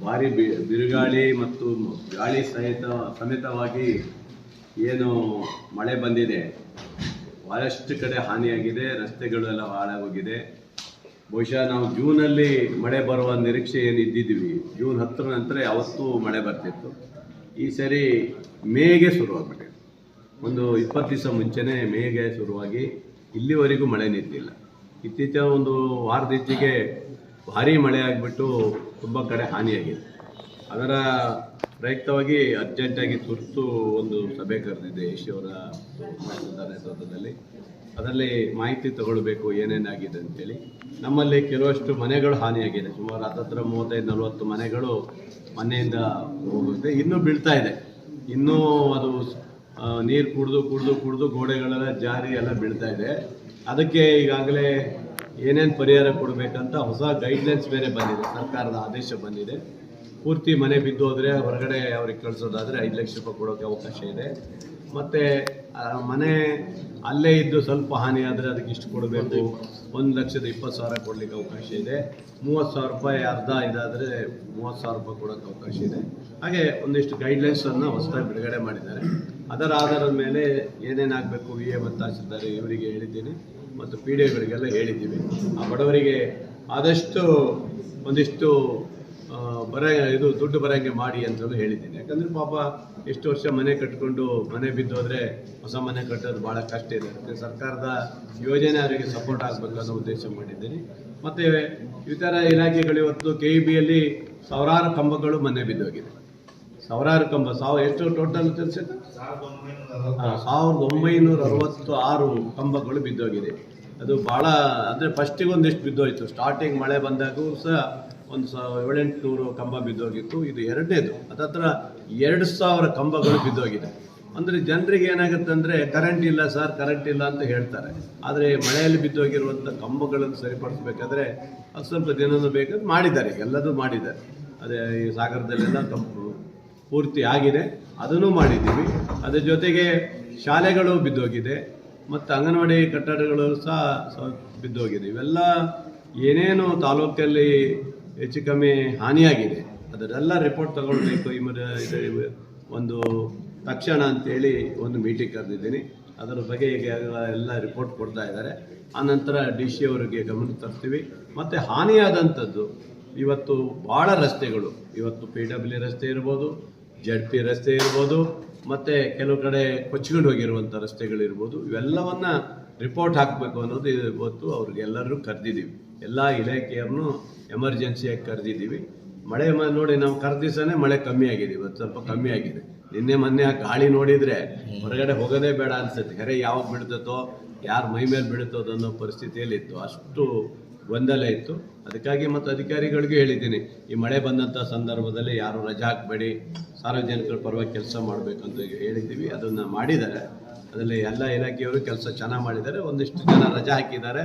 ಭಾರಿ ಬಿ- ಬಿರುಗಾಳಿ ಮತ್ತು ಗಾಳಿ ಸಹಿತ, ಸಮೇತವಾಗಿ ಏನು ಮಳೆ ಬಂದಿದೆ. ಬಹಳಷ್ಟು ಕಡೆ ಹಾನಿಯಾಗಿದೆ, ರಸ್ತೆಗಳೆಲ್ಲ ಹಾಳಾಗೋಗಿದೆ. ಬಹುಶಃ ನಾವು ಜೂನಲ್ಲಿ ಮಳೆ ಬರುವ ನಿರೀಕ್ಷೆ ಏನು ಇದ್ದಿದ್ವಿ ಜೂನ್ ಹತ್ತರ ನಂತರ ಯಾವತ್ತೂ ಮಳೆ ಬರ್ತಿತ್ತು. ಈ ಸರಿ ಮೇಗೆ ಶುರುವಾಗ್ಬಿಟ್ಟಿದೆ. ಒಂದು ಇಪ್ಪತ್ತು ದಿವಸ ಮುಂಚೆನೇ ಮೇಗೆ ಶುರುವಾಗಿ ಇಲ್ಲಿವರೆಗೂ ಮಳೆ ನಿಂತಿಲ್ಲ. ಇತ್ತೀಚಿನ ಒಂದು ವಾರದೀಚೆಗೆ ಭಾರೀ ಮಳೆ ಆಗಿಬಿಟ್ಟು ತುಂಬ ಕಡೆ ಹಾನಿಯಾಗಿದೆ. ಅದರ ಪ್ರಯುಕ್ತವಾಗಿ ಅರ್ಜೆಂಟಾಗಿ ತುರ್ತು ಒಂದು ಸಭೆ ಕರೆದಿದೆ ಯಶಿಯವರ ನೇತೃತ್ವದಲ್ಲಿ ಅದರಲ್ಲಿ ಮಾಹಿತಿ ತಗೊಳ್ಬೇಕು ಏನೇನಾಗಿದೆ ಅಂತೇಳಿ. ನಮ್ಮಲ್ಲಿ ಕೆಲವಷ್ಟು ಮನೆಗಳು ಹಾನಿಯಾಗಿದೆ. ಸುಮಾರು ಹತ್ತತ್ರ ಮೂವತ್ತೈದು, ನಲವತ್ತು ಮನೆಗಳು ಮನೆಯಿಂದ ಹೋಗುತ್ತೆ. ಇನ್ನೂ ಬೀಳ್ತಾ ಇದೆ. ಇನ್ನೂ ಅದು ನೀರು ಕುಡಿದು ಕುಡಿದು ಕುಡಿದು ಗೋಡೆಗಳೆಲ್ಲ ಜಾರಿ ಎಲ್ಲ ಬೀಳ್ತಾ ಇದೆ. ಅದಕ್ಕೆ ಈಗಾಗಲೇ ಏನೇನು ಪರಿಹಾರ ಕೊಡಬೇಕಂತ ಹೊಸ ಗೈಡ್ಲೈನ್ಸ್ ಬೇರೆ ಬಂದಿದೆ. ಸರ್ಕಾರದ ಆದೇಶ ಬಂದಿದೆ. ಪೂರ್ತಿ ಮನೆ ಬಿದ್ದು ಹೋದರೆ ಹೊರಗಡೆ ಅವ್ರಿಗೆ ಕಳಿಸೋದಾದರೆ ಐದು ಲಕ್ಷ ರೂಪಾಯಿ ಕೊಡೋಕ್ಕೆ ಅವಕಾಶ ಇದೆ. ಮತ್ತು ಮನೆ ಅಲ್ಲೇ ಇದ್ದು ಸ್ವಲ್ಪ ಹಾನಿ ಆದರೆ ಅದಕ್ಕೆ ಇಷ್ಟು ಕೊಡಬೇಕು. ಒಂದು ಲಕ್ಷದ ಇಪ್ಪತ್ತು ಸಾವಿರ ಕೊಡಲಿಕ್ಕೆ ಅವಕಾಶ ಇದೆ. ಮೂವತ್ತು ಸಾವಿರ ರೂಪಾಯಿ ಅರ್ಧ ಇದಾದರೆ ಮೂವತ್ತು ಸಾವಿರ ರೂಪಾಯಿ ಕೊಡೋಕ್ಕೆ ಅವಕಾಶ ಇದೆ. ಹಾಗೆ ಒಂದಿಷ್ಟು ಗೈಡ್ಲೈನ್ಸನ್ನು ಹೊಸದಾಗಿ ಬಿಡುಗಡೆ ಮಾಡಿದ್ದಾರೆ. ಅದರ ಆಧಾರದ ಮೇಲೆ ಏನೇನಾಗಬೇಕು ವಿ ಎ ಮತ್ತು ಇವರಿಗೆ ಹೇಳಿದ್ದೀನಿ. ಮತ್ತು ಪಿ ಡಿ ಹೇಳಿದ್ದೀವಿ. ಆ ಬಡವರಿಗೆ ಆದಷ್ಟು ಒಂದಿಷ್ಟು ಬರ, ಇದು ದುಡ್ಡು ಬರಂಗೆ ಮಾಡಿ ಅಂತಲೂ ಹೇಳಿದ್ದೀನಿ. ಯಾಕಂದರೆ ಪಾಪ ಎಷ್ಟು ವರ್ಷ ಮನೆ ಕಟ್ಕೊಂಡು ಮನೆ ಬಿದ್ದೋದ್ರೆ ಹೊಸ ಮನೆ ಕಟ್ಟೋದು ಭಾಳ ಕಷ್ಟ ಇದೆ. ಅದಕ್ಕೆ ಸರ್ಕಾರದ ಯೋಜನೆ ಅವರಿಗೆ ಸಪೋರ್ಟ್ ಆಗಬೇಕು ಅನ್ನೋ ಉದ್ದೇಶ ಮಾಡಿದ್ದೀನಿ. ಮತ್ತು ಇತರ ಇಲಾಖೆಗಳು ಇವತ್ತು ಕೆ ಇ ಬಿಯಲ್ಲಿ ಸಾವಿರಾರು ಕಂಬಗಳು ಮನೆ ಬಿದ್ದೋಗಿದೆ. ಸಾವಿರಾರು ಕಂಬ ಸಾವಿರ ಎಷ್ಟು ಟೋಟಲ್ ತಿಳಿಸಿದ ಸಾವಿರದ ಒಂಬೈನೂರ ಅರವತ್ತು ಆರು ಕಂಬಗಳು ಬಿದ್ದೋಗಿದೆ. ಅದು ಭಾಳ, ಅಂದರೆ ಫಸ್ಟಿಗೆ ಒಂದಿಷ್ಟು ಬಿದ್ದೋಯ್ತು. ಸ್ಟಾರ್ಟಿಂಗ್ ಮಳೆ ಬಂದಾಗೂ ಸಹ ಒಂದು ಸ, ಏಳೆಂಟುನೂರು ಕಂಬ ಬಿದ್ದೋಗಿತ್ತು. ಇದು ಎರಡನೇದು. ಅದತ್ರ ಎರಡು ಸಾವಿರ ಕಂಬಗಳು ಬಿದ್ದೋಗಿದೆ. ಅಂದರೆ ಜನರಿಗೆ ಏನಾಗುತ್ತೆ ಅಂದರೆ ಕರೆಂಟ್ ಇಲ್ಲ ಸರ್ ಕರೆಂಟ್ ಇಲ್ಲ ಅಂತ ಹೇಳ್ತಾರೆ. ಆದರೆ ಮಳೆಯಲ್ಲಿ ಬಿದ್ದೋಗಿರುವಂಥ ಕಂಬಗಳನ್ನು ಸರಿಪಡಿಸ್ಬೇಕಾದ್ರೆ ಅದು ಸ್ವಲ್ಪ ದಿನನೂ ಬೇಕಾದ್ರೆ ಮಾಡಿದ್ದಾರೆ. ಎಲ್ಲದೂ ಮಾಡಿದ್ದಾರೆ. ಅದೇ ಈ ಸಾಗರದಲ್ಲೆಲ್ಲ ಕಂಪು ಪೂರ್ತಿ ಆಗಿದೆ. ಅದನ್ನು ಮಾಡಿದ್ದೀವಿ. ಅದರ ಜೊತೆಗೆ ಶಾಲೆಗಳು ಬಿದ್ದೋಗಿದೆ. ಮತ್ತು ಅಂಗನವಾಡಿ ಕಟ್ಟಡಗಳು ಸಹ ಬಿದ್ದೋಗಿದೆ. ಇವೆಲ್ಲ ಏನೇನು ತಾಲೂಕಲ್ಲಿ ಹೆಚ್ಚು ಕಮ್ಮಿ ಹಾನಿಯಾಗಿದೆ. ಅದರೆಲ್ಲ ರಿಪೋರ್ಟ್ ತಗೊಳ್ಬೇಕು. ಈ ಒಂದು ತಕ್ಷಣ ಅಂತೇಳಿ ಒಂದು ಮೀಟಿಂಗ್ ಕರೆದಿದ್ದೀನಿ. ಅದರ ಬಗ್ಗೆ ಈಗ ಎಲ್ಲ ರಿಪೋರ್ಟ್ ಕೊಡ್ತಾ ಇದ್ದಾರೆ. ಆನಂತರ ಡಿ ಸಿ ಅವರಿಗೆ ಗಮನ ತರ್ತೀವಿ. ಮತ್ತು ಹಾನಿಯಾದಂಥದ್ದು ಇವತ್ತು ಭಾಳ ರಸ್ತೆಗಳು. ಇವತ್ತು ಪಿ ಡಬ್ಲ್ಯೂ ರಸ್ತೆ ಇರ್ಬೋದು ಜೆಡ್ ಪಿ ರಸ್ತೆ ಇರ್ಬೋದು, ಮತ್ತು ಕೆಲವು ಕಡೆ ಕೊಚ್ಕೊಂಡು ಹೋಗಿರುವಂಥ ರಸ್ತೆಗಳಿರ್ಬೋದು, ಇವೆಲ್ಲವನ್ನ ರಿಪೋರ್ಟ್ ಹಾಕಬೇಕು ಅನ್ನೋದು ಇವತ್ತು ಅವ್ರಿಗೆಲ್ಲರೂ ಕರೆದಿದ್ದೀವಿ. ಎಲ್ಲ ಇಲಾಖೆಯವ್ರನ್ನೂ ಎಮರ್ಜೆನ್ಸಿಯಾಗಿ ಕರೆದಿದ್ದೀವಿ. ಮಳೆ ನೋಡಿ ನಾವು ಕರೆದಿಸನೇ ಮಳೆ ಕಮ್ಮಿ ಆಗಿದೆ, ಇವತ್ತು ಸ್ವಲ್ಪ ಕಮ್ಮಿ ಆಗಿದೆ. ನಿನ್ನೆ ಮೊನ್ನೆ ಆ ಗಾಳಿ ನೋಡಿದರೆ ಹೊರಗಡೆ ಹೋಗೋದೇ ಬೇಡ ಅನ್ಸುತ್ತೆ. ಹೆರೆ ಯಾವಾಗ ಬಿಡ್ತೋ ಯಾರು ಮೈ ಮೇಲೆ ಬಿಡುತ್ತೋದನ್ನೋ ಅನ್ನೋ ಪರಿಸ್ಥಿತಿಯಲ್ಲಿ ಇತ್ತು ಅಷ್ಟು ಗೊಂದಲ ಇತ್ತು. ಅದಕ್ಕಾಗಿ ಮತ್ತು ಅಧಿಕಾರಿಗಳಿಗೂ ಹೇಳಿದ್ದೀನಿ, ಈ ಮಳೆ ಬಂದಂಥ ಸಂದರ್ಭದಲ್ಲಿ ಯಾರು ರಜಾ ಹಾಕಬೇಡಿ, ಸಾರ್ವಜನಿಕರ ಪರವಾಗಿ ಕೆಲಸ ಮಾಡಬೇಕಂತ ಹೇಳಿದ್ದೀವಿ. ಅದನ್ನು ಮಾಡಿದ್ದಾರೆ. ಅದರಲ್ಲಿ ಎಲ್ಲ ಇಲಾಖೆಯವರು ಕೆಲಸ ಚೆನ್ನಾಗಿ ಮಾಡಿದ್ದಾರೆ. ಒಂದಿಷ್ಟು ಜನ ರಜಾ ಹಾಕಿದ್ದಾರೆ.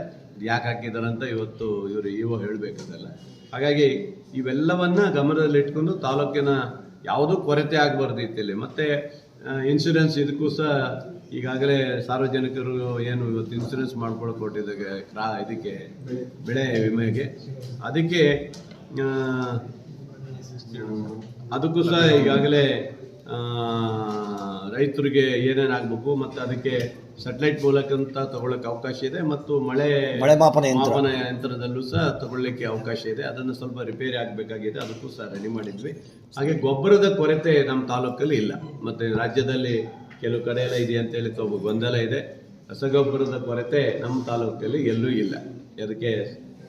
ಯಾಕೆ ಹಾಕಿದ್ದಾರೆ ಅಂತ ಇವತ್ತು ಇವರು ಇವ ಹೇಳಬೇಕದೆಲ್ಲ. ಹಾಗಾಗಿ ಇವೆಲ್ಲವನ್ನ ಗಮನದಲ್ಲಿಟ್ಕೊಂಡು ತಾಲೂಕಿನ ಯಾವುದೂ ಕೊರತೆ ಆಗಬಾರ್ದು ಇತ್ತಿಲ್ಲಿ ಮತ್ತು ಇನ್ಶೂರೆನ್ಸ್ ಇದಕ್ಕೂ ಸಹ ಈಗಾಗಲೇ ಸಾರ್ವಜನಿಕರು ಏನು ಇವತ್ತು ಇನ್ಸೂರೆನ್ಸ್ ಮಾಡ್ಕೊಳಕ್ಕೆ ಕೊಟ್ಟಿದ್ದಾರೆ ಕ್ರಾ ಇದಕ್ಕೆ ಬೆಳೆ ವಿಮೆಗೆ. ಅದಕ್ಕೆ ಅದಕ್ಕೂ ಸಹ ಈಗಾಗಲೇ ರೈತರಿಗೆ ಏನೇನಾಗಬೇಕು ಮತ್ತು ಅದಕ್ಕೆ ಸೆಟಲೈಟ್ ಮೂಲಕ ಅಂತ ತಗೊಳ್ಳೋಕೆ ಅವಕಾಶ ಇದೆ ಮತ್ತು ಮಳೆ ಮಳೆ ಮಾಪನ ಯಂತ್ರದಲ್ಲೂ ಸಹ ತಗೊಳ್ಳಿಕ್ಕೆ ಅವಕಾಶ ಇದೆ. ಅದನ್ನು ಸ್ವಲ್ಪ ರಿಪೇರಿ ಆಗಬೇಕಾಗಿದೆ. ಅದಕ್ಕೂ ಸಹ ರೆಡಿ ಮಾಡಿದ್ವಿ. ಹಾಗೆ ಗೊಬ್ಬರದ ಕೊರತೆ ನಮ್ಮ ತಾಲೂಕಲ್ಲಿ ಇಲ್ಲ. ಮತ್ತು ರಾಜ್ಯದಲ್ಲಿ ಕೆಲವು ಕಡೆ ಎಲ್ಲ ಇದೆ ಅಂತೇಳಿ ಸ್ವಲ್ಪ ಗೊಂದಲ ಇದೆ. ರಸಗೊಬ್ಬರದ ಕೊರತೆ ನಮ್ಮ ತಾಲೂಕಲ್ಲಿ ಎಲ್ಲೂ ಇಲ್ಲ. ಅದಕ್ಕೆ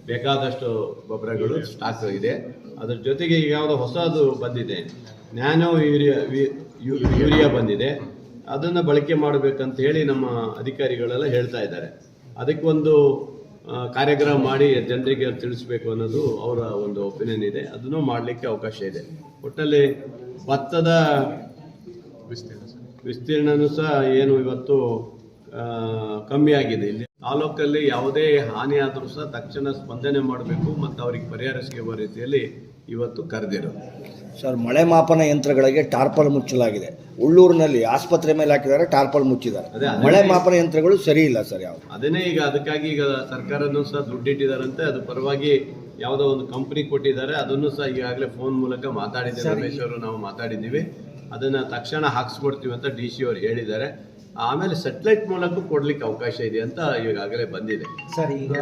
ಬೇಕಾದಷ್ಟು ಗೊಬ್ಬರಗಳು ಸ್ಟಾಕ್ ಇದೆ. ಅದ್ರ ಜೊತೆಗೆ ಈಗ ಯಾವುದೋ ಹೊಸದು ಬಂದಿದೆ. ನ್ಯಾನೋ ಯೂರಿಯಾ ಯೂರಿಯಾ ಬಂದಿದೆ. ಅದನ್ನು ಬಳಕೆ ಮಾಡಬೇಕಂತ ಹೇಳಿ ನಮ್ಮ ಅಧಿಕಾರಿಗಳೆಲ್ಲ ಹೇಳ್ತಾ ಇದ್ದಾರೆ. ಅದಕ್ಕೊಂದು ಕಾರ್ಯಕ್ರಮ ಮಾಡಿ ಜನರಿಗೆ ತಿಳಿಸ್ಬೇಕು ಅನ್ನೋದು ಅವರ ಒಂದು ಒಪಿನಿಯನ್ ಇದೆ. ಅದನ್ನು ಮಾಡಲಿಕ್ಕೆ ಅವಕಾಶ ಇದೆ. ಒಟ್ಟಲ್ಲಿ ಭತ್ತದ ವಿಸ್ತೀರ್ಣನೂ ಸಹ ಏನು ಇವತ್ತು ಕಮ್ಮಿ ಆಗಿದೆ. ಇಲ್ಲಿ ತಾಲೂಕಲ್ಲಿ ಯಾವುದೇ ಹಾನಿ ಆದರೂ ಸಹ ತಕ್ಷಣ ಸ್ಪಂದನೆ ಮಾಡಬೇಕು ಮತ್ತು ಅವರಿಗೆ ಪರಿಹಾರ ಸಿಗುವ ರೀತಿಯಲ್ಲಿ ಇವತ್ತು ಕರೆದಿರೋದು. ಸರ್ ಮಳೆ ಮಾಪನ ಯಂತ್ರಗಳಿಗೆ ಟಾರ್ಪಲ್ ಮುಚ್ಚಲಾಗಿದೆ. ಉಳ್ಳೂರಿನಲ್ಲಿ ಆಸ್ಪತ್ರೆ ಮೇಲೆ ಹಾಕಿದ್ದಾರೆ ಟಾರ್ಪಲ್ ಮುಚ್ಚಿದ್ದಾರೆ. ಮಳೆ ಮಾಪನ ಯಂತ್ರಗಳು ಸರಿ ಇಲ್ಲ ಸರ್ ಯಾವ ಅದನ್ನೇ ಈಗ ಅದಕ್ಕಾಗಿ ಈಗ ಸರ್ಕಾರನೂ ಸಹ ದುಡ್ಡಿಟ್ಟಿದ್ದಾರಂತೆ. ಅದು ಪರವಾಗಿ ಯಾವುದೋ ಒಂದು ಕಂಪ್ನಿ ಕೊಟ್ಟಿದ್ದಾರೆ. ಅದನ್ನು ಸಹ ಈಗಾಗಲೇ ಫೋನ್ ಮೂಲಕ ಮಾತಾಡಿದ್ದೇವೆ ರಮೇಶ್ ಅವರು ನಾವು ಮಾತಾಡಿದ್ದೀವಿ. ಅದನ್ನ ತಕ್ಷಣ ಹಾಕ್ಸ್ಕೊಡ್ತೀವಿ ಅಂತ ಡಿ ಸಿ ಅವರು ಹೇಳಿದ್ದಾರೆ. ಆಮೇಲೆ ಸೆಟ್ಲೈಟ್ ಮೂಲಕ ಕೊಡ್ಲಿಕ್ಕೆ ಅವಕಾಶ ಇದೆ ಅಂತ ಈಗಾಗಲೇ ಬಂದಿದೆ. ಸರ್ ಈಗ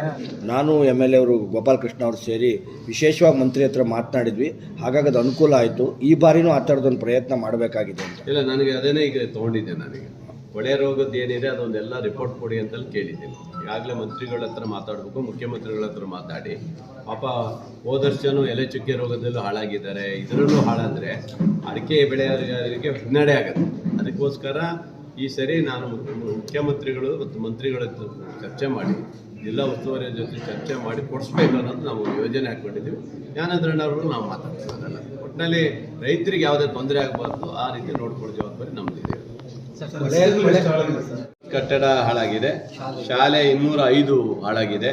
ನಾನು ಎಂ ಎಲ್ ಎ ಅವರು ಗೋಪಾಲಕೃಷ್ಣ ಅವರು ಸೇರಿ ವಿಶೇಷವಾಗಿ ಮಂತ್ರಿ ಹತ್ರ ಮಾತನಾಡಿದ್ವಿ. ಹಾಗಾಗಿ ಅದು ಅನುಕೂಲ ಆಯಿತು. ಈ ಬಾರಿನೂ ಆ ಥರದೊಂದು ಪ್ರಯತ್ನ ಮಾಡಬೇಕಾಗಿದೆ ಅಂತ. ಇಲ್ಲ ನನಗೆ ಅದೇನೇ ಈಗ ತೊಗೊಂಡಿದ್ದೆ ನನಗೆ. ಕೊಳೆ ರೋಗದ್ದು ಏನಿದೆ ಅದೊಂದೆಲ್ಲ ರಿಪೋರ್ಟ್ ಕೊಡಿ ಅಂತಲ್ಲಿ ಕೇಳಿದ್ದೀನಿ. ಈಗಾಗಲೇ ಮಂತ್ರಿಗಳ ಹತ್ರ ಮಾತಾಡಬೇಕು, ಮುಖ್ಯಮಂತ್ರಿಗಳ ಹತ್ರ ಮಾತಾಡಿ. ಪಾಪ ಹೋದ ವರ್ಷನೂ ಎಲೆ ಚುಕ್ಕೆ ರೋಗದಲ್ಲೂ ಹಾಳಾಗಿದ್ದಾರೆ. ಇದರಲ್ಲೂ ಹಾಳಾದರೆ ಅಡಿಕೆ ಬೆಳೆಗಾರರಿಗೆ ಹಿನ್ನಡೆ ಆಗುತ್ತೆ. ಅದಕ್ಕೋಸ್ಕರ ಈ ಸರಿ ನಾನು ಮುಖ್ಯಮಂತ್ರಿಗಳು ಮತ್ತು ಮಂತ್ರಿಗಳ ಚರ್ಚೆ ಮಾಡಿ, ಜಿಲ್ಲಾ ಉಸ್ತುವಾರಿ ಜೊತೆ ಚರ್ಚೆ ಮಾಡಿ ಕೊಡಿಸ್ಬೇಕು ಅನ್ನೋದು ನಾವು ಯೋಜನೆ ಹಾಕ್ಕೊಂಡಿದ್ದೀವಿ. ಜ್ಞಾನದ್ರಣ್ಣವರು ನಾವು ಮಾತಾಡ್ತೀವಿ ಅದೆಲ್ಲ. ಒಟ್ಟಿನಲ್ಲಿ ರೈತರಿಗೆ ಯಾವುದೇ ತೊಂದರೆ ಆಗಬಾರ್ದು ಆ ರೀತಿ ನೋಡ್ಕೊಳ್ಳೋ ಜವಾಬ್ದಾರಿ ನಮ್ಮದಿದೆ ಕಟ್ಟಡ ಹಾಳಾಗಿದೆ. ಶಾಲೆ. ಇನ್ನೂರ ಐದು ಹಾಳಾಗಿದೆ.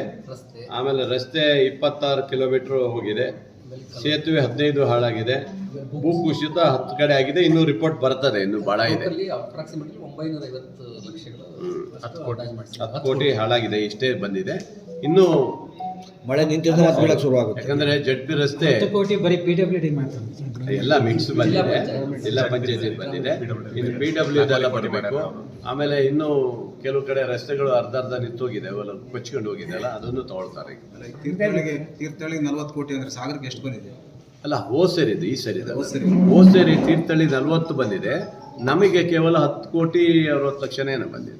ಆಮೇಲೆ ರಸ್ತೆ ಇಪ್ಪತ್ತಾರು ಕಿಲೋಮೀಟರ್ ಹೋಗಿದೆ. ಸೇತುವೆ ಹದಿನೈದು ಹಾಳಾಗಿದೆ. ಭೂಕುಸಿತ ಹತ್ತು ಕಡೆ ಆಗಿದೆ. ಇನ್ನೂ ರಿಪೋರ್ಟ್ ಬರ್ತದೆ ಇನ್ನು ಬಹಳ ಇದೆ. ಹತ್ತು ಕೋಟಿ ಹಾಳಾಗಿದೆ ಇಷ್ಟೇ ಬಂದಿದೆ. ಇನ್ನು ಮಳೆ ನಿಂತಿದ್ರೆ ಮತ್ತೆ ಬೀಳಕ್ಕೆ ಶುರುವಾಗುತ್ತೆ ಯಾಕಂದ್ರೆ ಜಡ್ಪಿ ರಸ್ತೆ ಹತ್ತು ಕೋಟಿ ಬರೀ ಪಿ ಡಬ್ಲ್ಯೂ ಡಿ ಮಾಡ್ತಾರೆ ಎಲ್ಲ ಮಿಕ್ಸ್ ಬಂದಿದೆ. ಜಿಲ್ಲಾ ಪಂಚಾಯತಿ. ಬಂದಿದೆ. ಇನ್ನು ಪಿ ಡಬ್ಲ್ಯೂ ಎಲ್ಲ ಬರಬೇಕು ಆಮೇಲೆ ಇನ್ನು ಕೆಲವು ಕಡೆ ರಸ್ತೆಗಳು ಅರ್ಧ ಅರ್ಧ ನಿಂತೋಗಿದೆ. ಅವೆಲ್ಲ ಕೊಚ್ಕೊಂಡು ಹೋಗಿದೆ ಅಲ್ಲ ಅದನ್ನು ತಗೊಳ್ತಾರೆ. ತೀರ್ಥಹಳ್ಳಿಗೆ ತೀರ್ಥಹಳ್ಳಿಗೆ ನಲ್ವತ್ತು ಕೋಟಿ ಅಂದ್ರೆ ಸಾಗರಕ್ಕೆ ಎಷ್ಟು ಬಂದಿದೆ? ಅಲ್ಲ ಹೋ ಸೇರಿದ್ದು ಈ ಸರಿ ಹೋ ಸೇರಿ ತೀರ್ಥಹಳ್ಳಿ ನಲ್ವತ್ತು ಬಂದಿದೆ. ನಮಗೆ ಕೇವಲ ಹತ್ತು ಕೋಟಿ ಅರವತ್ತು ಲಕ್ಷನೇ ಬಂದಿದೆ.